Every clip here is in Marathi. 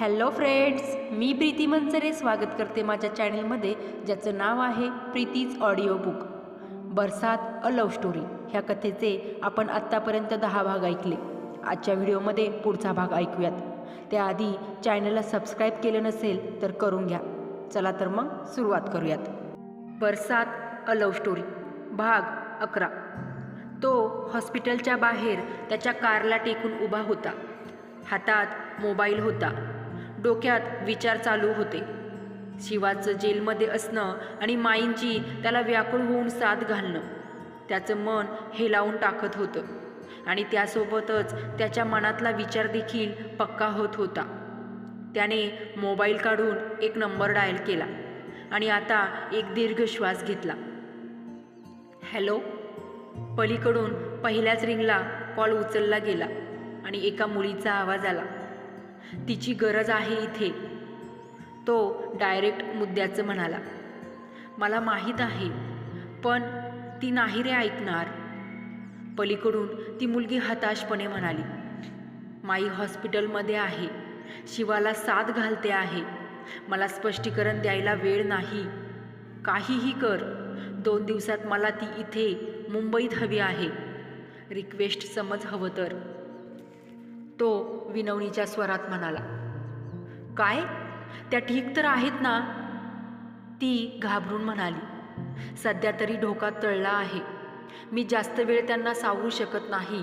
हॅलो फ्रेंड्स मी प्रीती मंचरे स्वागत करते माझ्या चॅनलमध्ये ज्याचं नाव आहे Preeti's audio book Barsaat a love story ह्या कथेचे आपण आत्तापर्यंत दहा भाग ऐकले. आजच्या व्हिडिओमध्ये पुढचा भाग ऐकूयात. त्याआधी चॅनलला सबस्क्राईब केलं नसेल तर करून घ्या. चला तर मग सुरुवात करूयात. बरसात अ लव्ह स्टोरी भाग अकरा. तो हॉस्पिटलच्या बाहेर त्याच्या कारला टेकून उभा होता. हातात मोबाईल होता. डोक्यात विचार चालू होते. शिवाचं जेलमध्ये असणं आणि माईंची त्याला व्याकुळ होऊन साथ घालणं त्याचं मन हेलावून टाकत होतं. आणि त्यासोबतच त्याच्या मनातला विचार देखील पक्का होत होता. त्याने मोबाईल काढून एक नंबर डायल केला आणि आता एक दीर्घ श्वास घेतला. हॅलो? पलीकडून पहिल्याच रिंगला कॉल उचलला गेला आणि एका मुलीचा आवाज आला. तिची गरज आहे इथे. तो डायरेक्ट मुद्द्याचं म्हणाला. मला माहीत आहे पण ती नाही रे ऐकणार. पलीकडून ती मुलगी हताशपणे म्हणाली. माई हॉस्पिटलमध्ये आहे. शिवाला साथ घालते आहे. मला स्पष्टीकरण द्यायला वेळ नाही. काहीही कर. दोन दिवसात मला ती इथे मुंबईत हवी आहे. रिक्वेस्ट समज हवं तर. तो विनवणीच्या स्वरात म्हणाला काय? त्या ठीक तर आहेत ना? ती घाबरून म्हणाली सध्या तरी ढोका तळला आहे. मी जास्त वेळ त्यांना सावरू शकत नाही.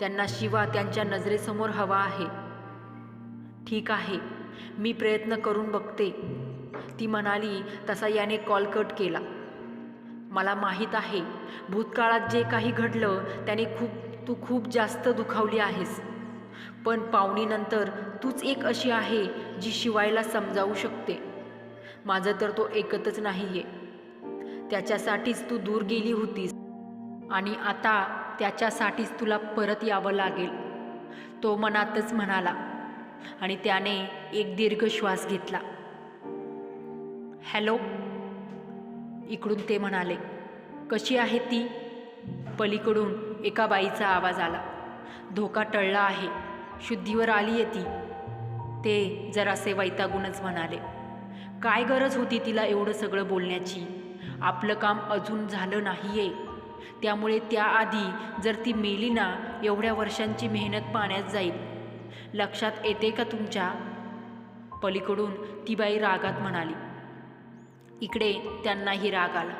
त्यांना शिवा त्यांच्या नजरेसमोर हवा आहे. ठीक आहे. मी प्रयत्न करून बघते. ती म्हणाली तसा याने कॉल कट केला. मला माहीत आहे. भूतकाळात जे काही घडलं त्याने खूप तू खूप जास्त दुखावली आहेस. पण पाहुणीनंतर तूच एक अशी आहे जी शिवायला समजावू शकते. माझं तर तो एकतच नाही आहे त्याच्यासाठीच तू दूर गेली होतीस. आणि आता त्याच्यासाठीच तुला परत यावं लागेल. तो मनातच म्हणाला. आणि त्याने एक दीर्घ श्वास घेतला. हॅलो? इकडून ते म्हणाले. कशी आहे ती? पलीकडून एका बाईचा आवाज आला. धोका टळला आहे. शुद्धीवर आली आहे ती ते जरासे वैतागूनच म्हणाले काय गरज होती तिला एवढं सगळं बोलण्याची? आपलं काम अजून झालं नाही आहे त्यामुळे त्याआधी जर ती मेली ना एवढ्या वर्षांची मेहनत पाण्यात जाईल. लक्षात येते का तुमच्या? पलीकडून ती बाई रागात म्हणाली इकडे त्यांनाही राग आला.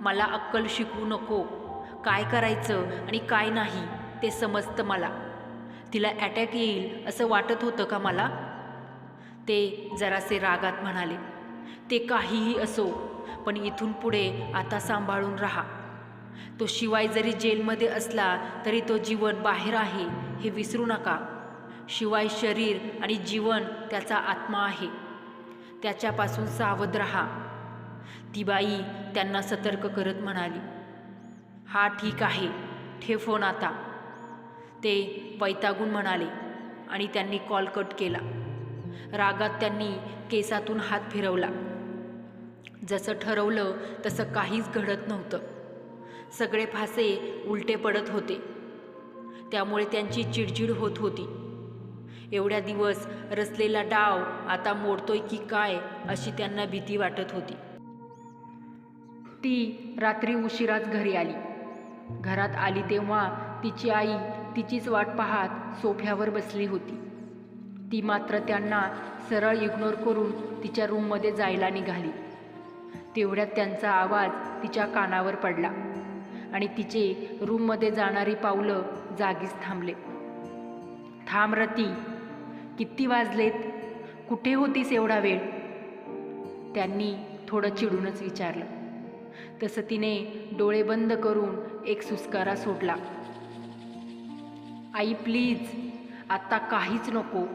मला अक्कल शिकवू नको. काय करायचं आणि काय नाही ते समजतं मला. तिला अटॅक येईल असं वाटत होतं का मला? ते जरासे रागात म्हणाले ते काहीही असो पण इथून पुढे आता सांभाळून राहा. तो शिवाय जरी जेलमध्ये असला तरी तो जीवन बाहेर आहे हे विसरू नका. शिवाय शरीर आणि जीवन त्याचा आत्मा आहे. त्याच्यापासून सावध राहा. ती बाई त्यांना सतर्क करत म्हणाली हा ठीक आहे ठेव फोन आता. ते वैतागून म्हणाले आणि त्यांनी कॉल कट केला. रागात त्यांनी केसातून हात फिरवला. जसं ठरवलं तसं काहीच घडत नव्हतं. सगळे फासे उलटे पडत होते. त्यामुळे त्यांची चिडचिड होत होती. एवढ्या दिवस रचलेला डाव आता मोडतोय की काय अशी त्यांना भीती वाटत होती. ती रात्री उशिराच घरी आली. घरात आली तेव्हा तिची आई तिचीच वाट पाहत सोफ्यावर बसली होती. ती मात्र त्यांना सरळ इग्नोर करून तिच्या रूममध्ये जायला निघाली. तेवढ्यात त्यांचा आवाज तिच्या कानावर पडला आणि तिचे रूममध्ये जाणारी पावलं जागीच थांबले. थांब रती किती वाजलेत? कुठे होतीस एवढा वेळ? त्यांनी थोडं चिडूनच विचारलं. तसं तिने डोळे बंद करून एक सुस्कारा सोडला. आई प्लीज आत्ता काहीच नको.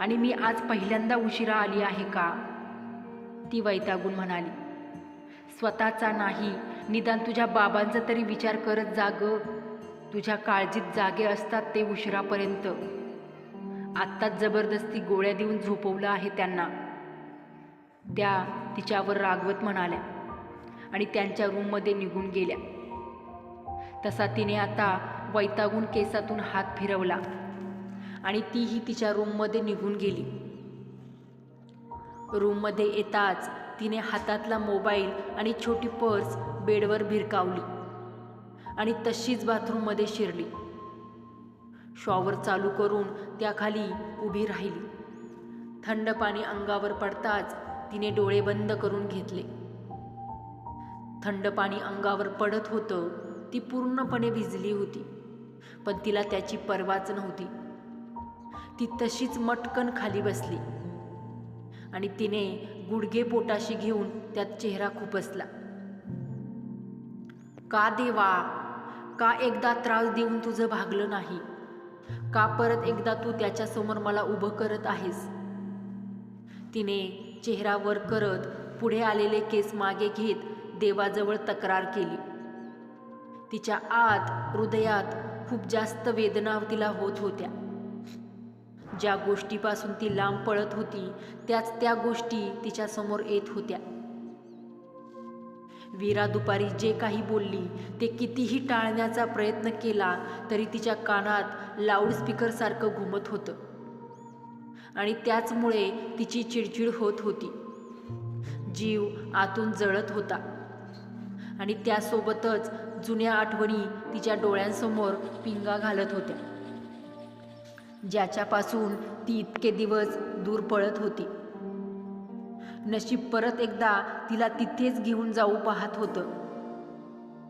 आणि मी आज पहिल्यांदा उशिरा आली आहे का? ती वैतागून म्हणाली. स्वतःचा नाही निदान तुझ्या बाबांचा तरी विचार करत जाग तुझ्या काळजीत जागे असतात ते उशिरापर्यंत. आत्ताच जबरदस्ती गोळ्या देऊन झोपवलं आहे त्यांना. त्या तिच्यावर रागवत म्हणाल्या आणि त्यांच्या रूममध्ये निघून गेल्या. तसा तिने आता वैतागून केसातून हात फिरवला आणि तीही तिच्या रूममध्ये निघून गेली. रूममध्ये येताच तिने हातातला मोबाईल आणि छोटी पर्स बेडवर भिरकावली आणि तशीच बाथरूममध्ये शिरली. शॉवर चालू करून त्याखाली उभी राहिली. थंड पाणी अंगावर पडताच तिने डोळे बंद करून घेतले. थंड पाणी अंगावर पडत होतं ती पूर्णपणे भिजली होती. पण तिला त्याची पर्वाच नव्हती. ती तशीच मटकन खाली बसली. आणि तिने गुडघे पोटाशी घेऊन त्यात चेहरा खुपसला का देवा का एकदा त्रास देऊन तुझं भागलं नाही? का परत एकदा तू त्याच्यासमोर मला उभं करत आहेस? तिने चेहरा वर करत पुढे आलेले केस मागे घेत देवाजवळ तक्रार केली. तिच्या आत हृदयात खूप जास्त वेदना तिला होत होत्या. ज्या गोष्टीपासून ती लांब पळत होती त्याच त्या गोष्टी तिच्या समोर येत होत्या. वीरा दुपारी जे काही बोलली ते कितीही टाळण्याचा प्रयत्न केला तरी तिच्या कानात लाऊडस्पीकरसारखं घुमत होतं. आणि त्याचमुळे तिची चिडचिड होत होती. जीव आतून जळत होता. आणि त्यासोबतच जुन्या आठवणी तिच्या डोळ्यांसमोर पिंगा घालत होत्या. ज्याच्यापासून ती इतके दिवस दूर पळत होती. नशीब परत एकदा तिला तिथेच घेऊन जाऊ पाहत होतं.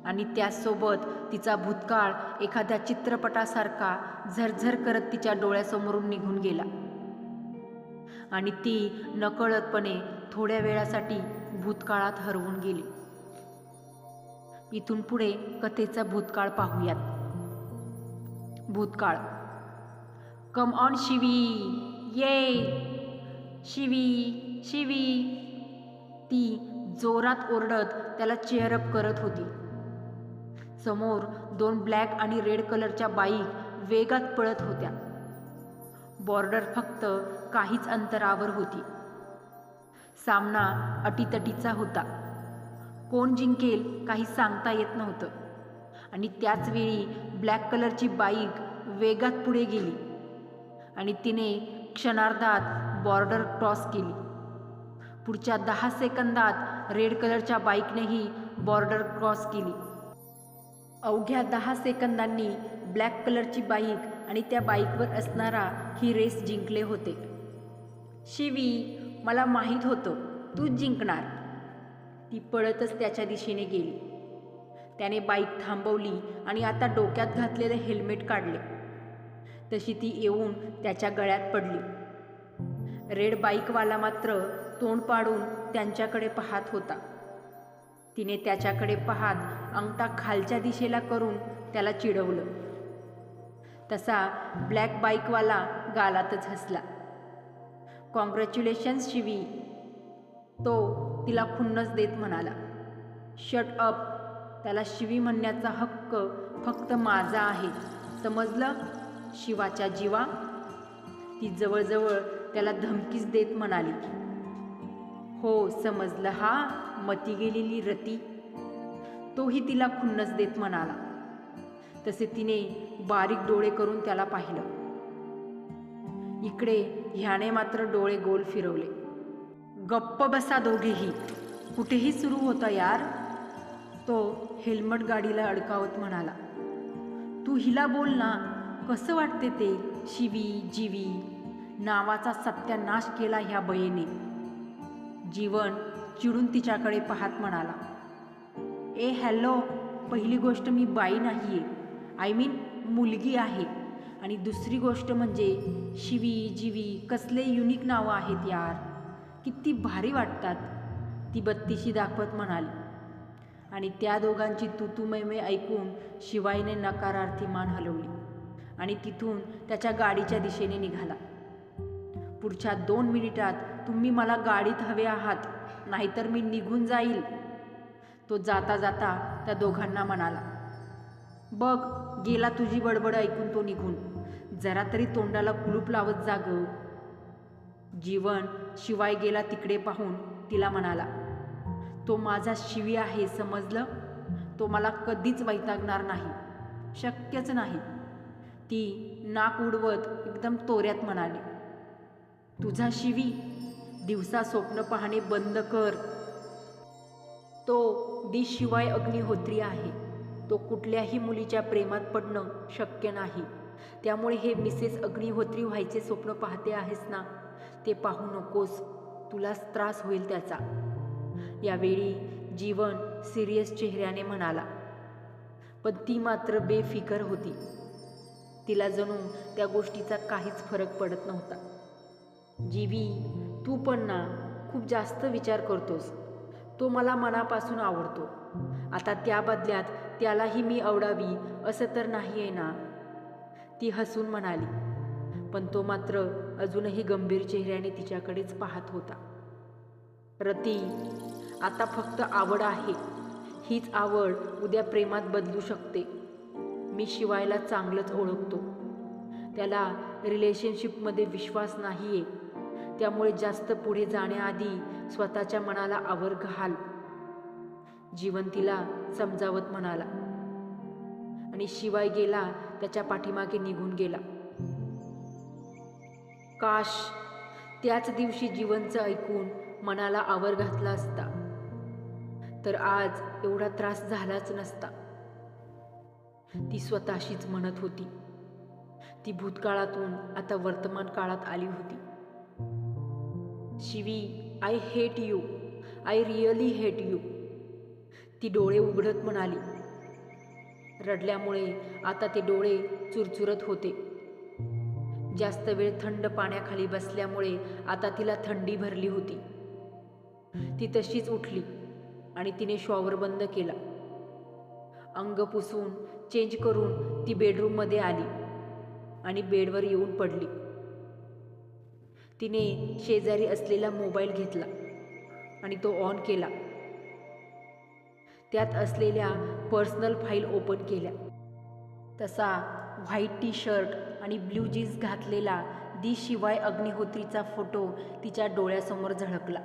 आणि त्याचसोबत तिचा भूतकाळ एखाद्या चित्रपटासारखा झरझर करत तिच्या डोळ्यासमोरून निघून गेला. आणि ती नकळतपणे थोड्या वेळासाठी भूतकाळात हरवून गेली. इथून पुढे कथेचा भूतकाळ पाहूयात. भूतकाळ. कम ऑन शिवी. ये. शिवी शिवी. ती जोरात ओरडत त्याला चेअरअप करत होती. समोर दोन ब्लॅक आणि रेड कलरच्या बाईक वेगात पळत होत्या. बॉर्डर फक्त काहीच अंतरावर होती. सामना अटीतटीचा होता. कोण जिंकेल काही सांगता येत नव्हतं. आणि त्याचवेळी ब्लॅक कलरची बाईक वेगात पुढे गेली. आणि तिने क्षणार्धात बॉर्डर क्रॉस केली. पुढच्या दहा सेकंदात रेड कलरच्या बाईकनेही बॉर्डर क्रॉस केली. अवघ्या दहा सेकंदांनी ब्लॅक कलरची बाईक आणि त्या बाईकवर असणारा ही रेस जिंकले होते. शिवी मला माहीत होतं तूच जिंकणार. ती पळतच त्याच्या दिशेने गेली. त्याने बाईक थांबवली आणि आता डोक्यात घातलेले हेल्मेट काढले. तशी ती येऊन त्याच्या गळ्यात पडली. रेड बाईकवाला मात्र तोंड पाडून त्यांच्याकडे पाहत होता. तिने त्याच्याकडे पाहत अंगठा खालच्या दिशेला करून त्याला चिडवलं. तसा ब्लॅक बाईकवाला गालातच हसला. कॉंग्रॅच्युलेशन्स शिवी तो तिला खुन्नस देत म्हणाला शट अप त्याला शिवी म्हणण्याचा हक्क फक्त माझा आहे. समजलं? शिवाच्या जीवा? ती जवळजवळ त्याला धमकीच देत म्हणाली हो समजलं हा मती गेलेली रती. तोही तिला खुन्नस देत म्हणाला. तसे तिने बारीक डोळे करून त्याला पाहिलं. इकडे ह्याने मात्र डोळे गोल फिरवले. गप्प बसा दोघेही. कुठेही सुरू होता यार. तो हेल्मेट गाडीला अडकावत म्हणाला. तू हिला बोल ना कसं वाटते ते शिवी जीवी? नावाचा सत्यानाश केला ह्या बयेने जीवन चिडून तिच्याकडे पाहत म्हणाला. ए हॅलो पहिली गोष्ट मी बाई नाही आहे आय मीन मुलगी आहे. आणि दुसरी गोष्ट म्हणजे शिवी जीवी कसले युनिक नावं आहेत यार. किती भारी वाटतात. ती बत्तीशी दाखवत म्हणाली. आणि त्या दोघांची तुतुमैमे ऐकून शिवाईने नकारार्थी मान हलवली आणि तिथून त्याच्या गाडीच्या दिशेने निघाला. पुढच्या दोन मिनिटात तुम्ही मला गाडीत हवे आहात नाहीतर मी निघून जाईल. तो जाता जाता त्या दोघांना म्हणाला. बघ गेला तुझी बडबड ऐकून तो निघून. जरा तरी तोंडाला कुलूप लावत जाग जीवन शिवाय गेला तिकडे पाहून तिला म्हणाला तो माझा शिवी आहे समजलं? तो मला कधीच वैतागणार नाही. शक्यच नाही. ती नाक उडवत एकदम तोऱ्यात म्हणाली तुझा शिवी दिवसा स्वप्न पाहणे बंद कर. तो दिशिवाय अग्निहोत्री आहे. तो कुठल्याही मुलीच्या प्रेमात पडणं शक्य नाही. त्यामुळे हे मिसेस अग्निहोत्री व्हायचे स्वप्न पाहते आहेस ना? ते पाहू नकोस. तुलाच त्रास होईल त्याचा. यावेळी जीवन सिरियस चेहऱ्याने म्हणाला. पण ती मात्र बेफिकर होती. तिला जणू त्या गोष्टीचा काहीच फरक पडत नव्हता. जीवी तू पण ना खूप जास्त विचार करतोस. तो मला मनापासून आवडतो. आता त्या बदल्यात त्यालाही मी आवडावी असं तर नाही आहे ना? ती हसून म्हणाली. पण तो मात्र अजूनही गंभीर चेहऱ्याने तिच्याकडेच पाहत होता. रती आता फक्त आवड आहे. हीच आवड उद्या प्रेमात बदलू शकते. मी शिवायला चांगलंच ओळखतो. त्याला रिलेशनशिपमध्ये विश्वास नाही आहे त्यामुळे जास्त पुढे जाण्याआधी स्वतःच्या मनाला आवर घाल. जीवन तिला समजावत म्हणाला. आणि शिवाय गेला त्याच्या पाठीमागे निघून गेला. काश त्याच दिवशी जीवनचं ऐकून मनाला आवर घातला असता. तर आज एवढा त्रास झालाच नसता. ती स्वतःशीच म्हणत होती. ती भूतकाळातून आता वर्तमान काळात आली होती. शिवी I hate you I really hate you ती डोळे उघडत म्हणाली. रडल्यामुळे आता ते डोळे चुरचुरत होते. जास्त वेळ थंड पाण्याखाली बसल्यामुळे आता तिला थंडी भरली होती. ती तशीच उठली आणि तिने शॉवर बंद केला. अंग पुसून चेंज करून ती बेडरूममध्ये आली आणि बेडवर येऊन पडली. तिने शेजारी असलेला मोबाईल घेतला आणि तो ऑन केला. त्यात असलेल्या पर्सनल फाईल ओपन केल्या. तसा व्हाईट टी शर्ट आणि ब्ल्यू जीन्स घातलेला दी शिवाय अग्निहोत्रीचा फोटो तिच्या डोळ्यासमोर झळकला.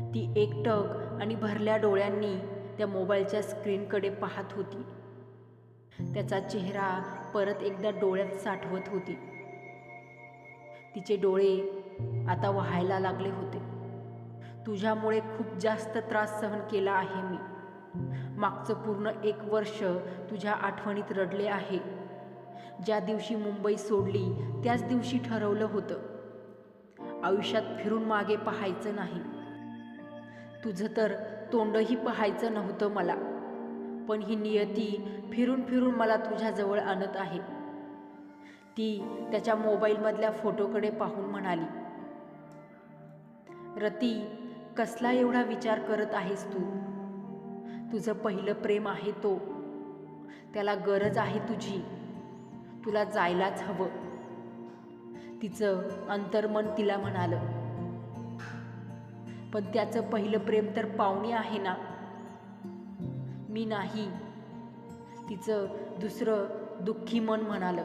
ती एकटक आणि भरल्या डोळ्यांनी त्या मोबाईलच्या स्क्रीनकडे पाहत होती. त्याचा चेहरा परत एकदा डोळ्यात साठवत होती. तिचे डोळे आता व्हायला लागले होते. तुझ्यामुळे खूप जास्त त्रास सहन केला आहे मी. मागचं पूर्ण एक वर्ष तुझ्या आठवणीत रडले आहे. ज्या दिवशी मुंबई सोडली त्याच दिवशी ठरवलं होतं. आयुष्यात फिरून मागे पाहायचं नाही. तुझं तर तोंडही पाहायचं नव्हतं मला. पण ही नियती फिरून फिरून मला तुझ्याजवळ आणत आहे. ती त्याच्या मोबाईलमधल्या फोटोकडे पाहून म्हणाली रती कसला एवढा विचार करत आहेस तू? तुझं पहिलं प्रेम आहे तो. त्याला गरज आहे तुझी. तुला जायलाच हवं. तिचं अंतर्मन तिला म्हणालं. पण त्याचं पहिलं प्रेम तर पाहुणे आहे ना. मी नाही. तिचं दुसरं दुःखी मन म्हणालं.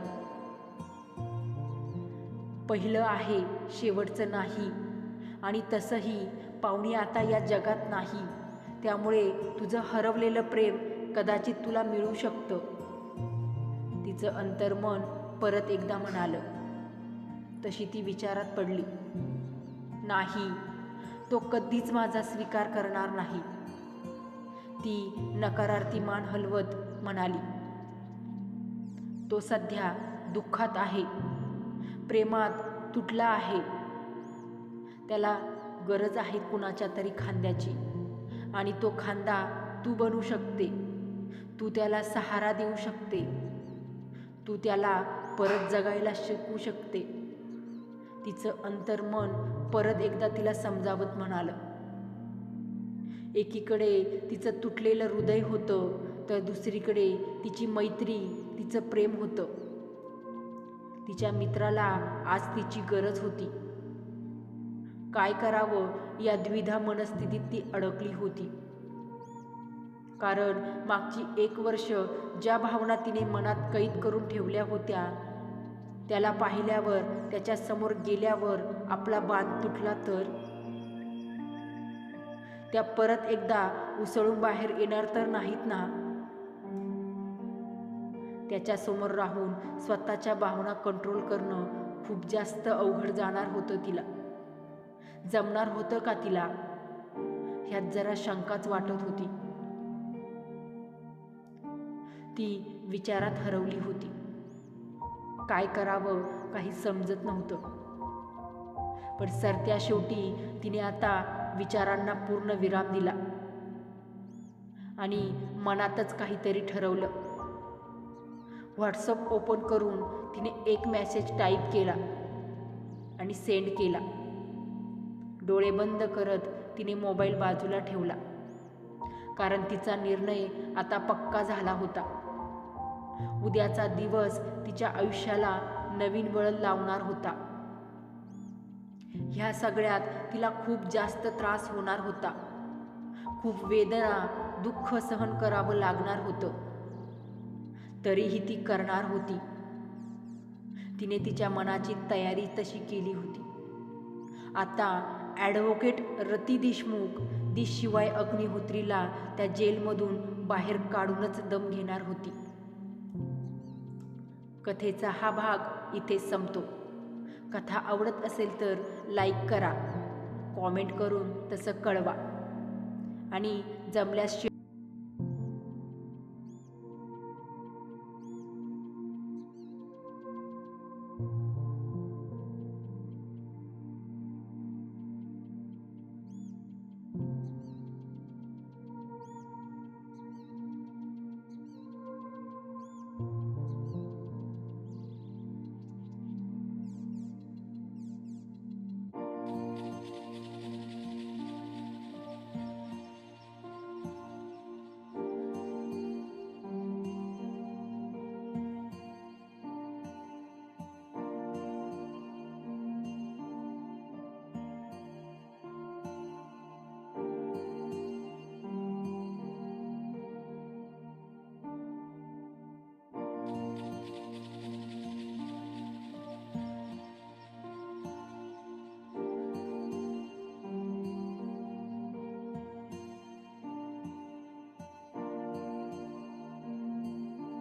पहिलं आहे शेवटचं नाही. आणि तसंही पाहुणे आता या जगात नाही. त्यामुळे तुझं हरवलेलं प्रेम कदाचित तुला मिळू शकतं. तिचं अंतर्मन परत एकदा म्हणालं. तशी ती विचारात पडली. नाही तो कधीच माझा स्वीकार करणार नाही. ती नकारार्थी मान हलवत म्हणाली. तो सध्या दुःखात आहे. प्रेमात तुटला आहे. त्याला गरज आहे कुणाच्या तरी खांद्याची. आणि तो खांदा तू बनू शकते. तू त्याला सहारा देऊ शकते. तू त्याला परत जगायला शिकवू शकते. तिचं अंतर्मन परत एकदा तिला समजावत म्हणालं. एकीकडे तिचं तुटलेलं हृदय होतं तर दुसरीकडे तिची मैत्री तिचं प्रेम होतं. तिच्या मित्राला आज तिची गरज होती. काय करावं या द्विधा मनस्थितीत ती अडकली होती. कारण मागची एक वर्ष ज्या भावना तिने मनात कैद करून ठेवल्या होत्या त्याला पाहिल्यावर त्याच्यासमोर गेल्यावर आपला बांध तुटला तर? त्या परत एकदा उसळून बाहेर येणार तर नाहीत ना? त्याच्यासमोर राहून स्वतःच्या भावना कंट्रोल करणं खूप जास्त अवघड जाणार होतं तिला. जमणार होतं का तिला? ह्यात जरा शंकाच वाटत होती. ती विचारात हरवली होती. काय करावं काही समजत नव्हतं. पण सरत्या शेवटी तिने आता विचारांना पूर्ण विराम दिला. आणि मनातच काहीतरी ठरवलं. व्हॉट्सअप ओपन करून तिने एक मॅसेज टाईप केला आणि सेंड केला. डोळे बंद करत तिने मोबाईल बाजूला ठेवला. कारण तिचा निर्णय आता पक्का झाला होता. उद्याचा दिवस तिच्या आयुष्याला नवीन वळण लावणार होता. ह्या सगळ्यात तिला खूप जास्त त्रास होणार होता. खूप वेदना दुःख सहन करावं लागणार होतं. तरीही ती करणार होती. तिने तिच्या मनाची तयारी तशी केली होती. आता ॲडव्होकेट रती देशमुख दिशशिवाय अग्निहोत्रीला त्या जेलमधून बाहेर काढूनच दम घेणार होती. कथेचा हा भाग इथे संपतो. कथा आवडत असेल तर लाईक करा कॉमेंट करून तसं कळवा. आणि जमल्यास